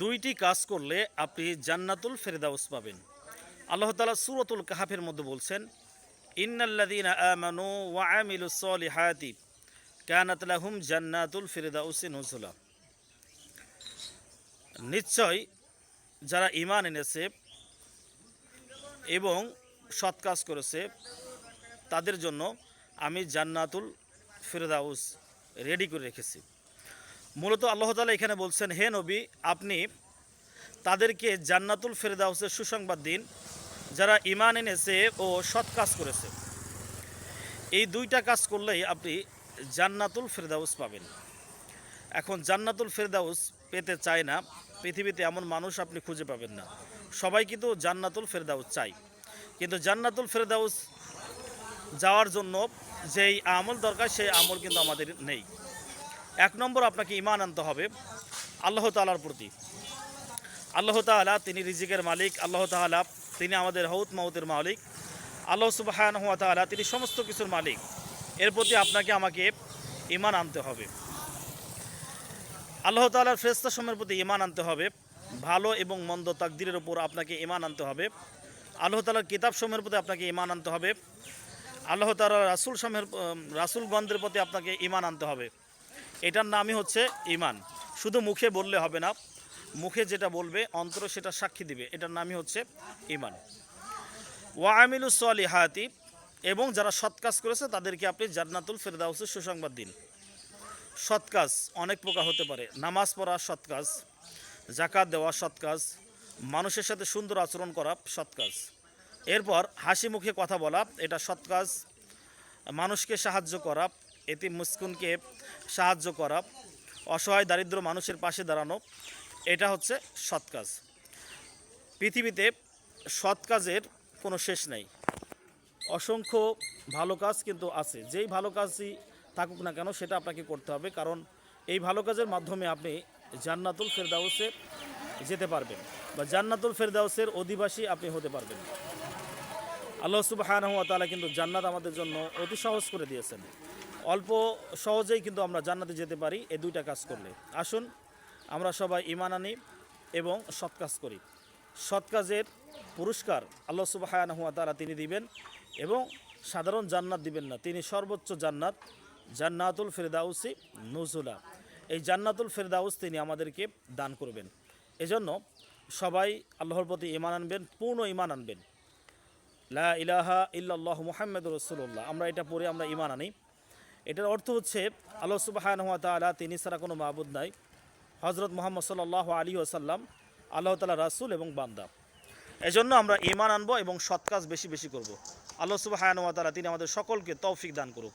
দুইটি কাজ করলে আপনি জান্নাতুল ফেরদাউস পাবেন। আল্লাহ তালা সুরতুল কাহাফের মধ্যে বলছেন ইন্নাল্লাদিন আমানু ওয়া জান্নাতুল ফিরদাউসি নিশ্চয় যারা ইমান এনেছে এবং সৎ কাজ করেছে, তাদের জন্য আমি জান্নাতুল ফিরদাউস রেডি করে রেখেছি। মূলত আল্লাহ তালা এখানে বলছেন, হে নবী, আপনি তাদেরকে জান্নাতুল ফেরদাউসের সুসংবাদ দিন, যারা ইমান এনেছে ও সৎ কাজ করেছে। এই দুইটা কাজ করলেই আপনি জান্নাতুল ফেরদাউস পাবেন। এখন জান্নাতুল ফেরদাউস পেতে চায় না, পৃথিবীতে এমন মানুষ আপনি খুঁজে পাবেন না। সবাই কিন্তু জান্নাতুল ফেরদাউস চাই। কিন্তু জান্নাতুল ফেরদাউস যাওয়ার জন্য যেই আমল দরকার, সেই আমল কিন্তু আমাদের নেই। এক নম্বর আপনাকে ইমান আনতে হবে আল্লাহ তালার প্রতি। আল্লাহ তাআলা তিনি রিজিকের মালিক, আল্লাহ তাআলা তিনি আমাদের হৌত মাহুতের মালিক, আল্লাহ সুবাহান হুয়া তাআলা তিনি সমস্ত কিছুর মালিক। এর প্রতি আপনাকে আমাকে ইমান আনতে হবে। আল্লাহ তাআলার ফেরেস্তা সময়ের প্রতি ইমান আনতে হবে। ভালো এবং মন্দ তাকদিরের উপর আপনাকে ইমান আনতে হবে। আল্লাহ তাআলার কিতাব সময়ের প্রতি আপনাকে ইমান আনতে হবে। আল্লাহ তাআলার রাসুল সময়ের রাসুল গন্ধের প্রতি আপনাকে ইমান আনতে হবে। এটার নামই হচ্ছে ইমান শুধু মুখে বললে হবে না, মুখে যেটা বলবে, অন্তর সেটা সাক্ষী দিবে। এটার নামই হচ্ছে ইমান ওয়া আমিলু সলিহাতি, এবং যারা সৎ কাজ করেছে, তাদেরকে আপনি জান্নাতুল ফেরদাউসের সুসংবাদ দিন। সৎ কাজ অনেক প্রকার হতে পারে। নামাজ পড়া সৎ কাজ জাকাত দেওয়া সৎ কাজ, মানুষের সাথে সুন্দর আচরণ করা সৎ কাজ। এরপর হাসি মুখে কথা বলা, এটা সৎ কাজ। মানুষকে সাহায্য করা এতে মুসকুনকে সাহায্য করা, অসহায় দারিদ্র মানুষের পাশে দাঁড়ানো, এটা হচ্ছে সৎ কাজ। পৃথিবীতে সৎ কাজের কোনো শেষ নাই। অসংখ্য ভালো কাজ কিন্তু আছে। যেই ভালো কাজই থাকুক না কেন, সেটা আপনাকে করতে হবে। কারণ এই ভালো কাজের মাধ্যমে আপনি জান্নাতুল ফেরদাউসে যেতে পারবেন বা জান্নাতুল ফেরদাউসের অধিবাসী আপনি হতে পারবেন। আল্লাহ তাআলা কিন্তু জান্নাত আমাদের জন্য অতি সহজ করে দিয়েছেন। অল্প সহজেই কিন্তু আমরা জান্নাতে যেতে পারি এই দুইটা কাজ করলে। আসুন, আমরা সবাই ইমান আনি এবং সৎ কাজ করি। সৎ কাজের পুরস্কার আল্লাহ সুবাহানহু তারা তিনি দিবেন এবং সাধারণ জান্নাত দিবেন না। তিনি সর্বোচ্চ জান্নাত, জান্নাতুল ফেরদাউসি নজুলা। এই জান্নাতুল ফেরদাউস তিনি আমাদেরকে দান করবেন। এজন্য সবাই আল্লাহর প্রতি ইমান আনবেন, পূর্ণ ইমান আনবেন। লা ইলাহা ইল্লাল্লাহ মুহাম্মদ রসুল্লাহ আমরা এটা পড়ে আমরা ইমান আনি। এটার অর্থ হচ্ছে, আল্লাহ সুবাহান হাত তালা তিনি ছাড়া কোনো মাহবুদ নাই। হজরত মোহাম্মদ সাল্লাহ আলী আসাল্লাম আল্লাহ তালা রাসুল এবং বান্দা। এজন্য আমরা ইমান আনব এবং সৎ কাজ বেশি বেশি করব। আল্লাহ সুবাহান তালা তিনি আমাদের সকলকে তৌফিক দান করুক।